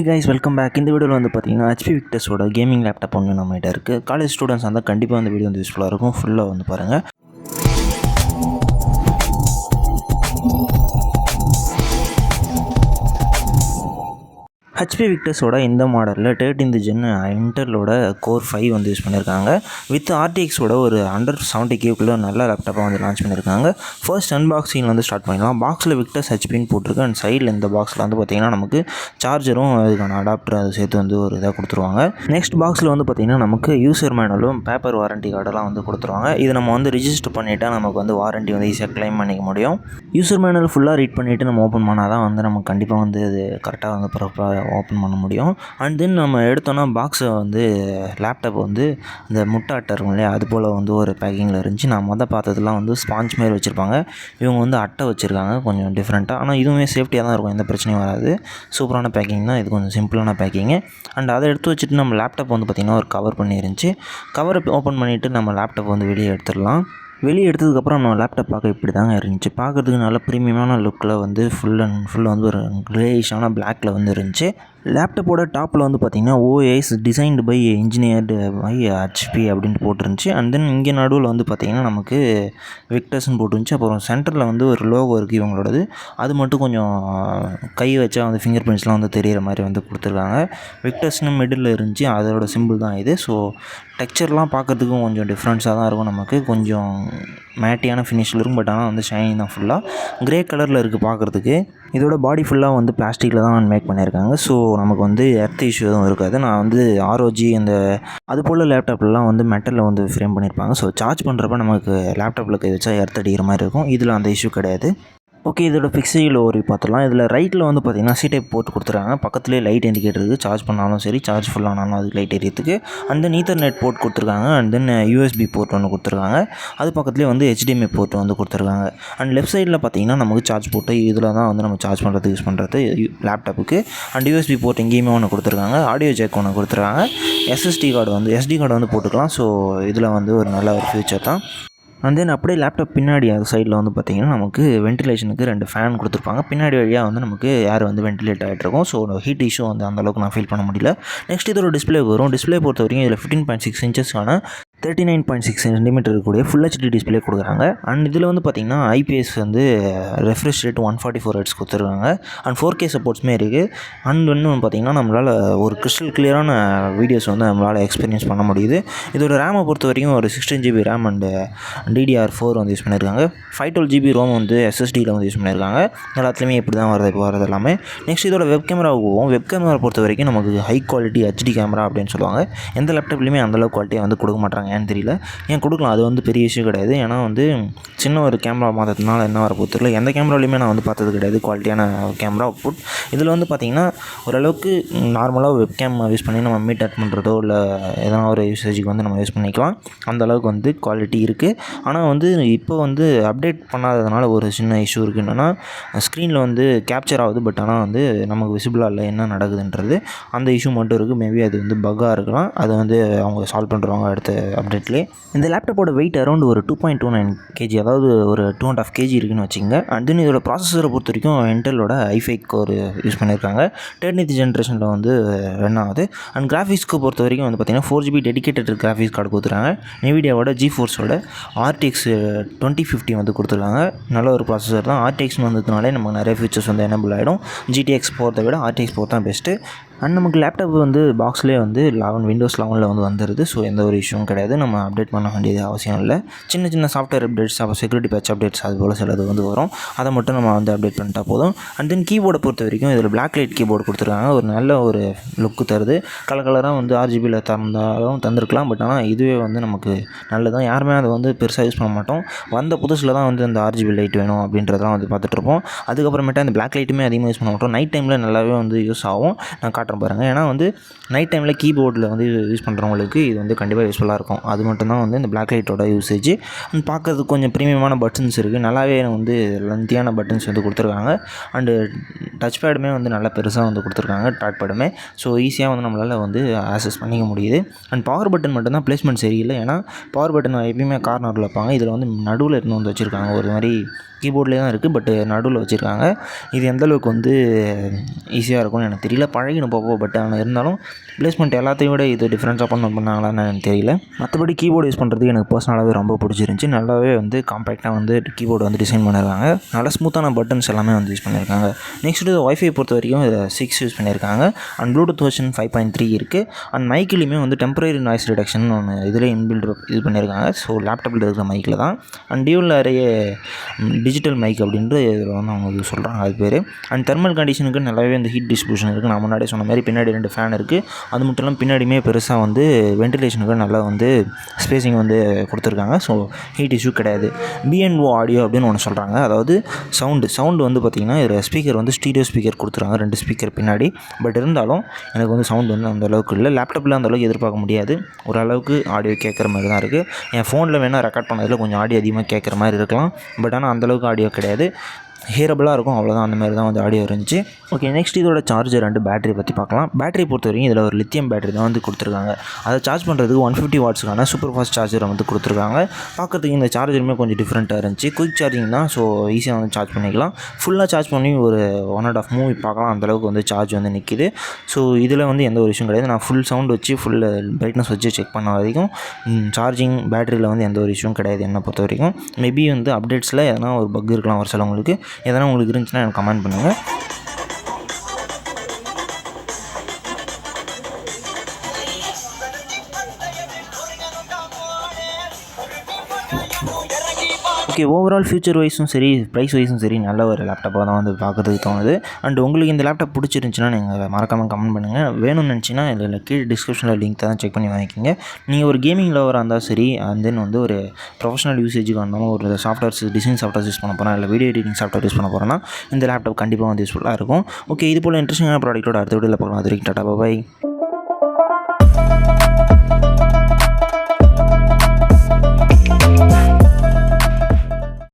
Hi guys welcome back இந்த வீடியோவில் வந்து பார்த்தீங்கன்னா ஹெச்பி விக்டர்ஸோட கேமிங் லேப்டாப் ஒன்று நம்மகிட்ட இருக்குது காலேஜ் ஸ்டூடெண்ட்ஸ் வந்து கண்டிப்பாக அந்த வீடியோ வந்து யூஸ்ஃபுல்லாக இருக்கும். ஃபுல்லாக வந்து பாருங்கள் ஹெச்பி விக்டர்ஸோட இந்த மாடலில் தேர்ட்டீன்த் ஜென் இன்டர்லோட கோர் ஃபைவ் வந்து யூஸ் பண்ணியிருக்காங்க வித் ஆர்டிஎக்ஸோட ஒரு அண்டர் செவன்ட்டி கேக்குள்ளே நல்ல லேப்டாப்பாக வந்து லான்ச் பண்ணியிருக்காங்க ஃபர்ஸ்ட் அன்பாக்சிங் வந்து ஸ்டார்ட் பண்ணிடலாம். பாக்ஸில் விக்டர்ஸ் ஹச்பின்னு போட்டிருக்கு. அண்ட் சைடில் இந்த பாக்ஸில் வந்து பார்த்திங்கன்னா நமக்கு சார்ஜரும் அதுக்கான அடாப்டர் அதை சேர்த்து வந்து ஒரு இதாக கொடுத்துருவாங்க. நெக்ஸ்ட் பாக்ஸில் வந்து பார்த்திங்கன்னா நமக்கு யூசர் மேனுவலும் பேப்பர் வாரண்டி கார்டெல்லாம் வந்து கொடுத்துருவாங்க. இது நம்ம வந்து ரிஜிஸ்டர் பண்ணிவிட்டால் நமக்கு வந்து வாரண்டி வந்து ஈஸியாக கிளைம் பண்ணிக்க முடியும். யூசர் மேனுவல் ஃபுல்லாக ரீட் பண்ணிவிட்டு நம்ம ஓப்பன் பண்ணால் தான் வந்து நமக்கு கண்டிப்பாக வந்து அது கரெக்டாக வந்து ப்ராப்பராக ஓப்பன் பண்ண முடியும். அண்ட் தென் நம்ம எடுத்தோன்னா பாக்ஸை வந்து லேப்டாப் வந்து இந்த முட்டை அட்டை இருக்கும் இல்லையா அது போல் வந்து ஒரு பேக்கிங்கில் இருந்துச்சு. நான் மொதல் பார்த்ததுலாம் வந்து ஸ்பாஞ்ச் மாரி வச்சுருப்பாங்க. இவங்க வந்து அட்டை வச்சுருக்காங்க கொஞ்சம் டிஃப்ரெண்ட்டாக ஆனால் இதுவுமே சேஃப்டியாக தான் இருக்கும் எந்த பிரச்சனையும் வராது. சூப்பரான பேக்கிங் தான் இது கொஞ்சம் சிம்பிளான பேக்கிங்கு அண்ட் அதை எடுத்து வச்சுட்டு நம்ம லேப்டாப் வந்து பார்த்திங்கன்னா ஒரு கவர் பண்ணி இருந்துச்சு. ஓப்பன் பண்ணிவிட்டு நம்ம லேப்டாப் வந்து வெளியே எடுத்துடலாம். வெளியே எடுத்ததுக்கப்புறம் நம்ம லேப்டாப் பார்க்க இப்படி தாங்க இருந்துச்சு. பார்க்குறதுக்கு நல்ல ப்ரீமியமான லுக்கில் வந்து ஃபுல் அண்ட் ஃபுல் வந்து ஒரு க்ரேயிஷான பிளாக்கில் வந்து இருந்துச்சு. லேப்டாப்போட டாப்பில் வந்து பார்த்திங்கன்னா OS designed by engineered by HP அப்படின்ட்டு போட்டிருந்துச்சு. அண்ட் தென் இங்கே நடுவில் வந்து பார்த்திங்கன்னா நமக்கு விக்டர்ஸ்னு போட்டுருந்துச்சு. அப்புறம் சென்டரில் வந்து ஒரு லோகோ இருக்குது இவங்களோடது. அது மட்டும் கொஞ்சம் கை வச்சா வந்து ஃபிங்கர் பிரிண்ட்ஸ்லாம் வந்து தெரிகிற மாதிரி வந்து கொடுத்துருக்காங்க. விக்டர்ஸ்னு மிடில் இருந்துச்சு. அதோட சிம்பிள் தான் இது. ஸோ டெக்ஸ்சர்லாம் பார்க்குறதுக்கும் கொஞ்சம் டிஃப்ரென்ஸாக தான் இருக்கும் நமக்கு. கொஞ்சம் மேட்டியான ஃபினிஷில் இருக்கும் பட் ஆனால் வந்து ஷைனிங் தான் ஃபுல்லாக க்ரே கலரில் இருக்குது பார்க்குறதுக்கு. இதோட பாடி ஃபுல்லாக வந்து பிளாஸ்டிக்கில் தான் மேக் பண்ணியிருக்காங்க ஸோ நமக்கு வந்து எர்த் இஷ்யூ எதுவும் இருக்காது. நான் வந்து ஆர்ஓஜி அந்த அது போல் லேப்டாப்லலாம் வந்து மெட்டலில் வந்து ஃப்ரேம் பண்ணியிருப்பாங்க ஸோ சார்ஜ் பண்ணுறப்ப நமக்கு லேப்டாப்பில் கை வச்சா எர்த் அடிக்கிற மாதிரி இருக்கும். இதில் அந்த இஷ்யூ கிடையாது. ஓகே இதோட ஃபிக்ஸிங்கில் ஒரு பார்த்துலாம் இதில் ரைட்டில் வந்து பார்த்திங்கன்னா சி டைப் போட்டு கொடுத்துருக்காங்க. பக்கத்துலேயே லைட் இண்டிகேட்டர் இருக்குது சார்ஜ் பண்ணாலும் சரி சார்ஜ் ஃபுல்லானாலும் அது லைட் எரியத்துக்கு அந்த நீத்தர் நெட் போர்ட் கொடுத்துருக்காங்க. அண்ட் தென் யூஎஸ்பி போர்ட் ஒன்று கொடுத்துருக்காங்க. அது பக்கத்துலேயே வந்து ஹெச்டிஎம்ஐ போர்ட் வந்து கொடுத்துருக்காங்க. அண்ட் லெஃப்ட் சைடில் பார்த்தீங்கன்னா நமக்கு சார்ஜ் போட்டு இதில் தான் வந்து நம்ம சார்ஜ் பண்ணுறது யூஸ் பண்ணுறது லேப்டாப்புக்கு அண்ட் யூஎஸ்பி போர்ட் எங்கேயுமே ஒன்று கொடுத்துருக்காங்க. ஆடியோ ஜேக் ஒன்று கொடுத்துருக்காங்க. எஸ்எஸ்டி கார்டு வந்து எஸ்டி கார்டு வந்து போட்டுக்கலாம். ஸோ இதில் வந்து ஒரு நல்ல ஒரு ஃபியூச்சர் தான். அண்ட் தென் அப்படியே லேப்டாப் பின்னாடி அது சைடில் வந்து பார்த்திங்கன்னா நமக்கு வென்டிலேஷனுக்கு ரெண்டு ஃபேன் கொடுத்துருப்பாங்க. பின்னாடி வழியாக வந்து நமக்கு ஏர் வந்து வென்டிலேட் ஆகிட்டு இருக்கும். ஸோ ஹீட் இஷ்யூ வந்து அந்தளவுக்கு நான் ஃபீல் பண்ண முடியல. நெக்ஸ்ட் இதோட டிஸ்பிளே வரும். டிஸ்பிளே பொறுத்த வரைக்கும் இதில் fifteen point six இன்ச்சஸ்க்கான thirty nine point six centimetre இருக்கக்கூடிய ஃபுல் ஹெச்டி டிஸ்பிளே கொடுக்குறாங்க. அண்ட் இதில் வந்து பார்த்திங்கன்னா ஐபிஎஸ் வந்து refresh rate one forty four hertz கொடுத்துருக்காங்க. அண்ட் ஃபோர் கே சப்போர்ட்ஸுமே இருக்குது அண்ட் இன்னும் பார்த்திங்கன்னா நம்மளால் ஒரு கிறிஸ்டல் கிளியரான வீடியோஸ் வந்து நம்மளால் எக்ஸ்பீரியன்ஸ் பண்ண முடியுது. இதோட ரேமை பொறுத்த வரைக்கும் ஒரு sixteen GB RAM and DDR four வந்து யூஸ் பண்ணியிருக்காங்க ஃபைவ் டுவெல் ஜிபி ரோம் வந்து எஸ்எஸ்டியில் வந்து யூஸ் பண்ணியிருக்காங்க எல்லாத்துலேயுமே இப்படி தான் வருது இப்போ வரது எல்லாமே. நெக்ஸ்ட் இதோட வெப் கேமரா போவோம். வெப் கேமரா பொறுத்த வரைக்கும் நமக்கு ஹை குவாலிட்டி ஹெச்டி கேமரா அப்படின்னு சொல்லுவாங்க. எந்த லேப்டாப்லேயுமே அந்தளவு குவாலிட்டியாக வந்து கொடுக்க மாட்டாங்க ஏன்னு தெரியல. ஏன் கொடுக்கலாம்? அது வந்து பெரிய இஷ்யூ கிடையாது. ஏன்னா வந்து சின்ன ஒரு கேமரா மாற்றதுனால என்ன வர போகிறது தெரியல. எந்த கேமராலையுமே நான் வந்து பார்த்தது கிடையாது. குவாலிட்டியான கேமரா அவுட்புட் இதில் வந்து பார்த்திங்கன்னா ஓரளவுக்கு நார்மலாக வெப் கேம் யூஸ் பண்ணி நம்ம மீட் அட் பண்ணுறதோ இல்லை எதனா ஒரு யூசேஜுக்கு வந்து நம்ம யூஸ் பண்ணிக்கலாம். அந்த அளவுக்கு வந்து குவாலிட்டி இருக்குது ஆனால் வந்து இப்போ வந்து அப்டேட் பண்ணாததுனால ஒரு சின்ன இஷ்யூ இருக்குது என்னென்னா ஸ்க்ரீனில் வந்து கேப்சர் ஆகுது. பட் ஆனால் வந்து நமக்கு விசிபிளாக இல்லை என்ன நடக்குதுன்றது. அந்த இஷ்யூ மட்டும் இருக்குது மேபி அது வந்து பக்காக இருக்கலாம். அதை வந்து அவங்க சால்வ் பண்ணுறவங்க அடுத்த அப்டேட்லேயே இந்த லேப்டாப்போட வெயிட் அரௌண்ட் ஒரு two point two nine KG அதாவது ஒரு டூ அண்ட் ஆஃப் கேஜி இருக்குன்னு வச்சுங்க அண்ட் தென் இதோட ப்ராசஸரை பொறுத்த வரைக்கும் இன்டெலோட ஐஃபை ஒரு யூஸ் பண்ணியிருக்காங்க. டெர்னித் ஜென்ரேஷனில் வந்து ரன் ஆகுது. அண்ட் கிராஃபிக்ஸ்க்கு பொறுத்த வரைக்கும் வந்து பார்த்திங்கன்னா four GB dedicated graphics card கொடுத்துருக்காங்க. நெவிடியாவோட ஜி ஃபோர்ஸோட ஆர்டிஎக்ஸ் டுவெண்ட்டி ஃபிஃப்டி வந்து கொடுத்துருக்காங்க. நல்ல ஒரு ப்ராசஸர் தான். ஆர்டிஎக்ஸ்னு வந்ததுனாலே நமக்கு நிறைய ஃபீச்சர்ஸ் வந்து எனபிள் ஆகிடும் ஜிடிஎக்ஸ் போகிறத விட ஆர்டிஎக்ஸ் போகிறது தான் பெஸ்ட்டு அண்ட் நமக்கு லேப்டாப் வந்து பாக்ஸ்லேயே வந்து லெவன் விண்டோஸ் லெவனில் வந்து வந்துடுது ஸோ எந்த ஒரு இஷ்யூவும் கிடையாது. நம்ம அப்டேட் பண்ண வேண்டியது அவசியம் இல்லை. சின்ன சின்ன சாஃப்ட்வேர் அப்டேட்ஸ் அப்புறம் செக்யூரிட்டி பேட்ச் அப்டேட்ஸ் அது போல் சிலது வந்து வரும். அதை மட்டும் நம்ம வந்து அப்டேட் பண்ணிட்டா போதும். அண்ட் தென் கீபோர்டை பொறுத்த வரைக்கும் இதில் பிளாக் லைட் கீபோர்டு கொடுத்துருக்காங்க. ஒரு நல்ல ஒரு லுக்கு தருது. கலர் கலராக வந்து ஆர்ஜிபியில் தந்தாலும் தந்திருக்கலாம். பட் ஆனால் இதுவே வந்து நமக்கு நல்லதான் யாருமே அதை வந்து பெருசாக யூஸ் பண்ண மாட்டோம். வந்த புதுசில் தான் வந்து அந்த ஆர்ஜிபி லைட் வேணும் அப்படின்றதெல்லாம் வந்து பார்த்துட்ருப்போம் அதுக்கப்புறமேட்டு அந்த பிளாக் லைட்டுமே அதிகமாக யூஸ் பண்ண மாட்டோம். நைட் டைமில் நல்லாவே வந்து யூஸ் ஆகும். நான் காட்டுறேன் பாருங்கள் ஏன்னா வந்து நைட் டைமில் கீபோர்டில் வந்து யூஸ் பண்ணுறவங்களுக்கு இது வந்து கண்டிப்பாக யூஸ்ஃபுல்லாக இருக்கும். அது மட்டும்தான் வந்து இந்த பிளாக் லைட்டோட யூசேஜ் அண்ட் பார்க்கறதுக்கு கொஞ்சம் ப்ரீமியமான பட்டன்ஸ் இருக்குது நல்லாவே வந்து லென்த்தியான பட்டன்ஸ் வந்து கொடுத்துருக்காங்க. அண்டு டச் பேடுமே வந்து நல்லா பெருசாக வந்து கொடுத்துருக்காங்க டாட் பேடுமே ஸோ ஈஸியாக வந்து நம்மளால் வந்து ஆக்சஸ் பண்ணிக்க முடியுது. அண்ட் பவர் பட்டன் மட்டும்தான் பிளேஸ்மெண்ட் சரியில்லை. ஏன்னா பவர் பட்டன் எப்பயுமே கார்னரில் வைப்பாங்க. இதில் வந்து நடுவில் இருந்து வந்து வச்சுருக்காங்க. ஒரு மாதிரி கீபோர்ட்லேயே தான் இருக்குது பட்டு நடுவில் வச்சுருக்காங்க. இது எந்த அளவுக்கு வந்து ஈஸியாக இருக்கும்னு எனக்கு தெரியல. பழகின போப்போ பட் ஆனால் இருந்தாலும் ப்ளேஸ்மெண்ட் எல்லாத்தையும் விட இது டிஃப்ரெண்ட்ஸாக பண்ண பண்ணாங்களான்னு எனக்கு தெரியல. மற்றபடி கீபோர்டு யூஸ் பண்ணுறதுக்கு எனக்கு பர்சனலாகவே ரொம்ப பிடிச்சிருந்துச்சி. நல்லாவே வந்து காம்பேக்டாக வந்து கீபோர்டு வந்து டிசைன் பண்ணியிருக்காங்க நல்லா ஸ்மூத்தான பட்டன்ஸ் எல்லாமே வந்து யூஸ் பண்ணியிருக்காங்க நெக்ஸ்ட்டு ஒய்ஃபை பொறுத்த வரைக்கும் சிக்ஸ் யூஸ் பண்ணியிருக்காங்க and Bluetooth version five point three இருக்குது அண்ட் மைக்கிலையுமே வந்து டெம்பரரி நாய்ஸ் ரிடக்ஷன் ஒன்று இதில் இன்பில்ட் இது பண்ணியிருக்காங்க ஸோ லேப்டாப்பில் இருக்கிற மைக்கில் தான். அண்ட் டியூவில் நிறைய டிஜிட்டல் மைக் அப்படின்ற இதில் வந்து அவங்க இது சொல்கிறாங்க அது பேர். அண்ட் தெர்மல் கண்டிஷனுக்கு நல்லாவே அந்த ஹீட் டிஸ்ட்ரிபியூஷன் இருக்குது நான் முன்னாடியே சொன்ன மாதிரி பின்னாடி ரெண்டு ஃபேன் இருக்குது அது மட்டும் இல்லாமல் பின்னாடியுமே பெருசாக வந்து வென்டிலேஷனுக்கு நல்லா வந்து ஸ்பேசிங் வந்து கொடுத்துருக்காங்க. ஸோ ஹீட் இஷ்யூ கிடையாது. பிஎன்ஓ ஆடியோ அப்படின்னு ஒன்று சொல்கிறாங்க அதாவது சவுண்டு சவுண்டு வந்து பார்த்திங்கன்னா இதில் ஸ்பீக்கர் வந்து ஸ்டீடியோ ஸ்பீக்கர் கொடுத்துருக்காங்க. ரெண்டு ஸ்பீக்கர் பின்னாடி. பட் இருந்தாலும் எனக்கு வந்து சவுண்ட் வந்து அந்த அளவுக்கு இல்லை. லேப்டாப்பில் அந்த அளவுக்கு எதிர்பார்க்க முடியாது. ஓரளவுக்கு ஆடியோ கேட்குற மாதிரி தான் இருக்குது என் ஃபோனில் வேணால் ரெக்கார்ட் பண்ணதில் கொஞ்சம் ஆடியோ அதிகமாக கேட்குற மாதிரி இருக்கலாம். பட் ஆனால் அந்தளவுக்கு ஆடியோ கிடையாது. ஹேரபிளாக இருக்கும். அவ்வளோதான் அந்த மாதிரி தான் வந்து ஆடியோ இருந்துச்சு. ஓகே நெக்ஸ்ட் இதோட சார்ஜர் அண்டு பேட்டரி பற்றி பார்க்கலாம். பேட்டரி பொறுத்த வரைக்கும் இதில் ஒரு லித்தியம் பேட்டரி தான் வந்து கொடுத்துருக்காங்க. அதை சார்ஜ் பண்ணுறதுக்கு ஒன் ஃபிஃப்டி வாட்ஸுக்கான சூப்பர் ஃபாஸ்ட் சார்ஜரை வந்து கொடுத்துருக்காங்க. பார்க்கறதுக்கு இந்த சார்ஜருமே கொஞ்சம் டிஃப்ரெண்ட்டாக இருந்துச்சு. குயிக் சார்ஜிங் தான் ஸோ ஈஸியாக வந்து சார்ஜ் பண்ணிக்கலாம். ஃபுல்லாக சார்ஜ் பண்ணி ஒரு ஒன் அண்ட் ஆஃப் மூவி பார்க்கலாம். அந்தளவுக்கு வந்து சார்ஜ் வந்து நிற்கிது ஸோ இதில் வந்து எந்த ஒரு விஷயம் கிடையாது. நான் ஃபுல் சவுண்ட் வச்சு ஃபுல் பிரைட்னஸ் வச்சு செக் பண்ண வரைக்கும் சார்ஜிங் பேட்டரியில் வந்து எந்த ஒரு இஷ்யூவும் கிடையாது என்னை பொறுத்த வரைக்கும் மேபி வந்து அப்டேட்ஸில் எதனா ஒரு பக் இருக்கலாம் ஒரு சிலவங்களுக்கு. எதனா உங்களுக்கு இருந்துச்சுன்னா எனக்கு கமெண்ட் பண்ணுங்கள் ஓகே ஓவரால் ஃபியூச்சர் வைஸும் சரி ப்ரைஸ் வைஸும் சரி நல்ல ஒரு லேப்டாப்பாக தான் வந்து பார்க்குறதுக்கு தோணுது. அண்ட் உங்களுக்கு இந்த லேப்டாப் பிடிச்சிருந்துச்சின்னா நீங்கள் மறக்காமல் கமெண்ட் பண்ணுங்கள் வேணும்னு நினச்சின்னா இதில் கீழே டிஸ்கிரிப்ஷனில் லிங்க் தான் செக் பண்ணி வாங்கிக்கோங்க. நீங்கள் ஒரு கேமிங் லவராக இருந்தால் சரி அண்ட் தென் வந்து ஒரு ப்ரொஃபஷனல் யூசேஜுக்கு வந்தாலும் ஒரு சாஃப்ட்வேர்ஸ் டிசைன் சாஃப்ட்வேர்ஸ் யூஸ் பண்ண போகிறேன் இல்லை வீடியோ எடிட்டிங் சாஃப்ட்வேர் யூஸ் பண்ண போகிறேன்னா இந்த லேப்டாப் கண்டிப்பாக வந்து யூஸ்ஃபுல்லாக இருக்கும். ஓகே இது போல் இன்ட்ரெஸ்டிங்கான ப்ராடக்ட்டோட அடுத்த வீடியோவில் பார்க்கலாம். அது வரைக்கும் டாட்டா பாய்